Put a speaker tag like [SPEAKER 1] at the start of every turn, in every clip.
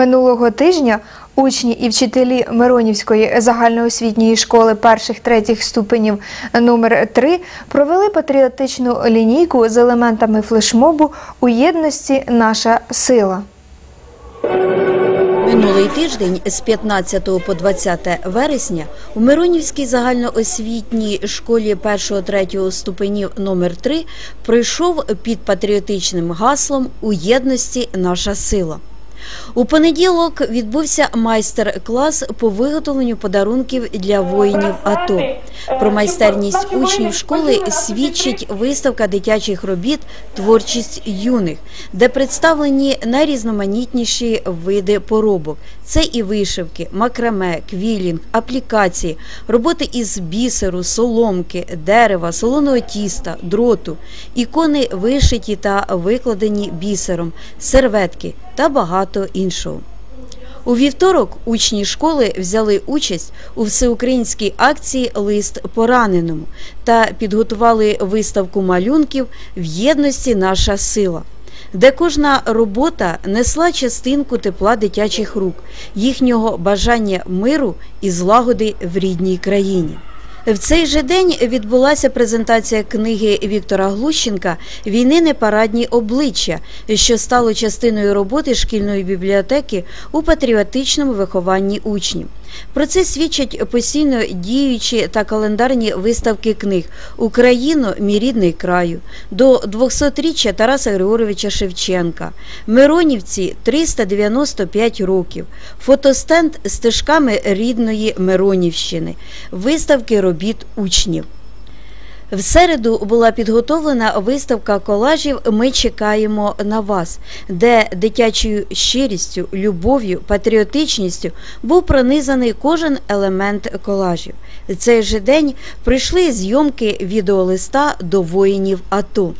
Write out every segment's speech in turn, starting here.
[SPEAKER 1] Минулого тижня учні і вчителі Миронівської загальноосвітньої школи перших-третіх ступенів номер 3 провели патріотичну лінійку з елементами флешмобу у єдності Наша сила.
[SPEAKER 2] Минулий тиждень з 15 по 20 вересня у Миронівській загальноосвітній школі 1-3 ступенів номер 3 пройшов під патріотичним гаслом «У єдності наша сила». У понеділок відбувся майстер-клас по виготовленню подарунків для воїнів АТО. Про майстерність учнів школи свідчить виставка дитячих робіт Творчість юних, де представлені найрізноманітніші види поробок. Це і вишивки, макраме, квілінг, аплікації, роботи із бісеру, соломки, дерева, солоного тіста, дроту, ікони вишиті та викладені бісером, серветки та багато іншого. У вівторок учні школи взяли участь у всеукраїнській акції Лист пораненому та підготували виставку малюнків в єдності наша сила, де кожна робота несла частинку тепла дитячих рук, їхнього бажання миру і злагоди в рідній країні. В цей же день відбулася презентація книги Віктора Глущенка Війни непарадні обличчя, що стало частиною роботи шкільної бібліотеки у патріотичному вихованні учнів. Про це свідчать постійно діючі та календарні виставки книг Україно, мій рідний краю до 200-річчя Тараса Григоровича Шевченка, Миронівці 395 років, фотостенд стежками рідної Миронівщини, виставки робіт учнів. В середу була підготовлена виставка колажів Ми чекаємо на вас, де дитячою щирістю, любов'ю, патріотичністю був пронизаний кожен елемент колажів. В цей же день прийшли зйомки відеолиста до воїнів АТО.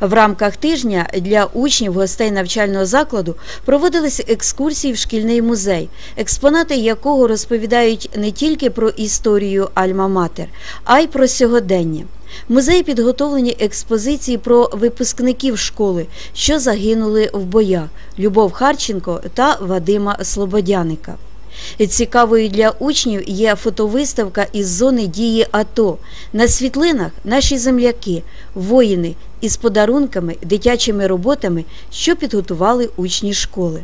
[SPEAKER 2] В рамках тижня для учнів гостей навчального закладу проводились екскурсії в шкільний музей, експонати якого розповідають не тільки про історію Альма-Матер, а й про сьогодення. В музеї підготовлені експозиції про випускників школи, що загинули в боях Любов Харченко та Вадима Слободяника. Цікавою для учнів є фотовиставка із зони дії АТО. На світлинах наші земляки, воїни із подарунками, дитячими роботами, що підготували учні школи.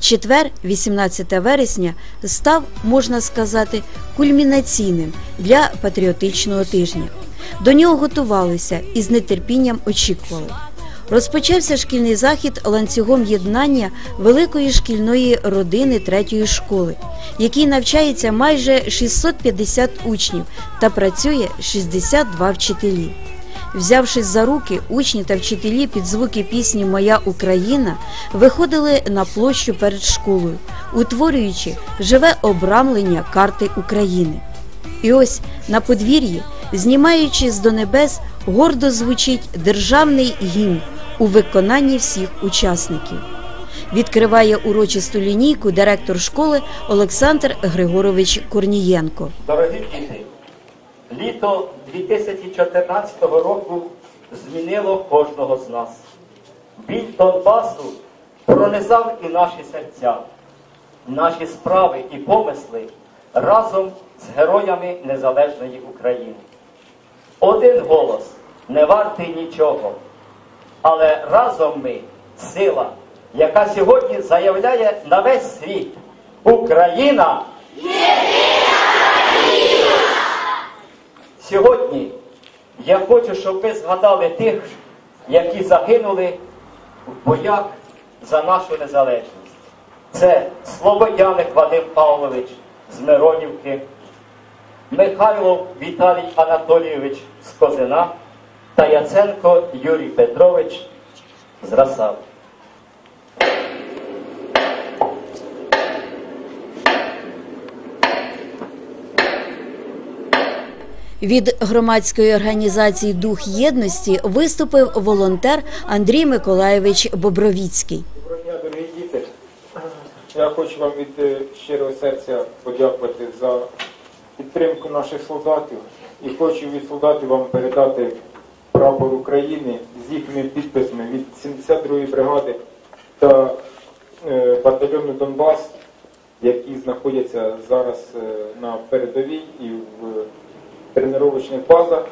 [SPEAKER 2] Четвер, 18 вересня, став, можна сказати, кульмінаційним для патріотичного тижня. До нього готувалися і з нетерпінням очікували. Розпочався шкільний захід ланцюгом єднання великої шкільної родини третьої школи, якій навчається майже 650 учнів та працює 62 вчителі. Взявшись за руки, учні та вчителі під звуки пісні Моя Україна виходили на площу перед школою, утворюючи живе обрамлення карти України. І ось на подвір'ї, знімаючись до небес, гордо звучить державний гімн у виконанні всіх учасників. Відкриває урочисту лінійку директор школи Олександр Григорович Корнієнко.
[SPEAKER 3] Дорогі діти, літо 2014 року змінило кожного з нас. Біль Донбасу пронизав і наші серця, наші справи і помисли разом з героями Незалежної України. Один голос не вартий нічого, але разом ми сила, яка сьогодні заявляє на весь світ Україна. Сьогодні я хочу, щоб ви згадали тих, які загинули в боях за нашу незалежність. Це Слободяник Вадим Павлович з Миронівки, Михайлов Віталій Анатолійович з Козина та Яценко Юрій Петрович з Расави.
[SPEAKER 2] Від громадської організації Дух єдності виступив волонтер Андрій Миколаєвич Бобровіцький.
[SPEAKER 4] Доброго дня, дорогі діти. Я хочу вам від е, щирого серця подякувати за підтримку наших солдатів і хочу від солдатів вам передати прапор України з їхніми підписами від 72-ї бригади та е, батальйону Донбас, які знаходяться зараз е, на передовій і в тренувальних базах.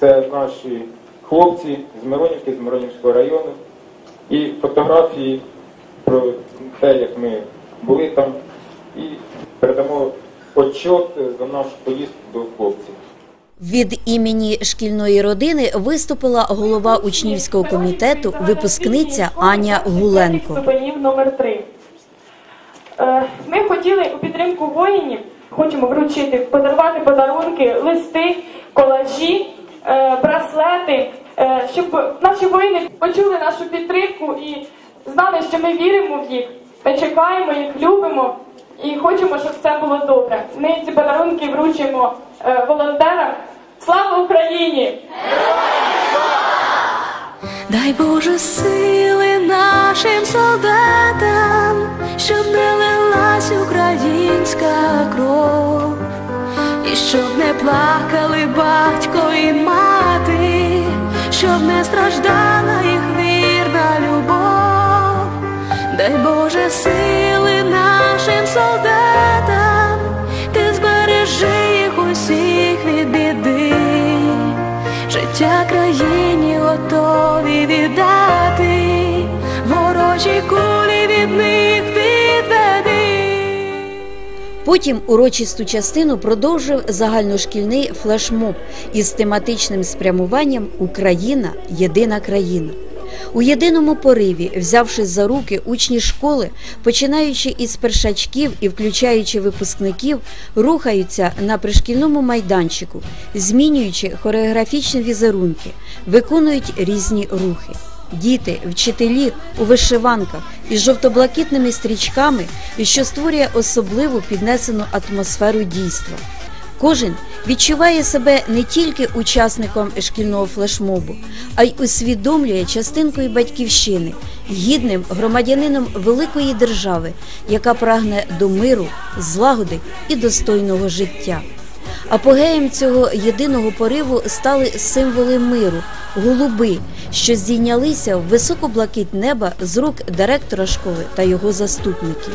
[SPEAKER 4] Це наші хлопці з Миронівки, з Миронівського району. І фотографії про те, як ми були там, і передамо отчет за нашу поїздку до хлопців.
[SPEAKER 2] Від імені шкільної родини виступила голова учнівського комітету, випускниця Аня Гуленко.
[SPEAKER 5] Номер 3 Е, Ми хотіли у підтримку воїнів, хочемо вручити, подарувати подарунки, листи, колажі, е, браслети, е, щоб наші воїни почули нашу підтримку і знали, що ми віримо в їх, ми чекаємо їх, любимо і хочемо, щоб все було добре. Ми ці подарунки вручимо е, волонтерам. Слава Україні!
[SPEAKER 6] Дай Боже сили нашим солдатам, щоб не лилась українська кров, і щоб не плакали батько і мати, щоб не страждала їх вірна любов. Дай Боже сили життя країні готові віддати, ворожі кулі від них відведи.
[SPEAKER 2] Потім урочисту частину продовжив загальношкільний флешмоб із тематичним спрямуванням Україна єдина країна. У єдиному пориві, взявшись за руки, учні школи, починаючи із першачків і включаючи випускників, рухаються на пришкільному майданчику, змінюючи хореографічні візерунки, виконують різні рухи. Діти, вчителі у вишиванках із жовто-блакитними стрічками, що створює особливу піднесену атмосферу дійства. Кожен відчуває себе не тільки учасником шкільного флешмобу, а й усвідомлює частинкою батьківщини, гідним громадянином великої держави, яка прагне до миру, злагоди і достойного життя. Апогеєм цього єдиного пориву стали символи миру, голуби, що здійнялися в високу блакить неба з рук директора школи та його заступників.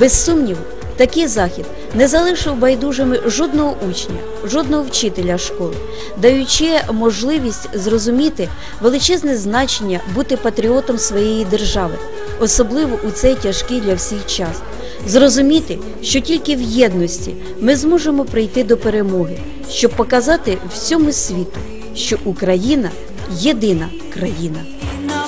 [SPEAKER 2] Без сумніву, такий захід не залишив байдужими жодного учня, жодного вчителя школи, даючи можливість зрозуміти величезне значення бути патріотом своєї держави, особливо у цей тяжкий для всіх час. Зрозуміти, що тільки в єдності ми зможемо прийти до перемоги, щоб показати всьому світу, що Україна єдина країна.
[SPEAKER 6] На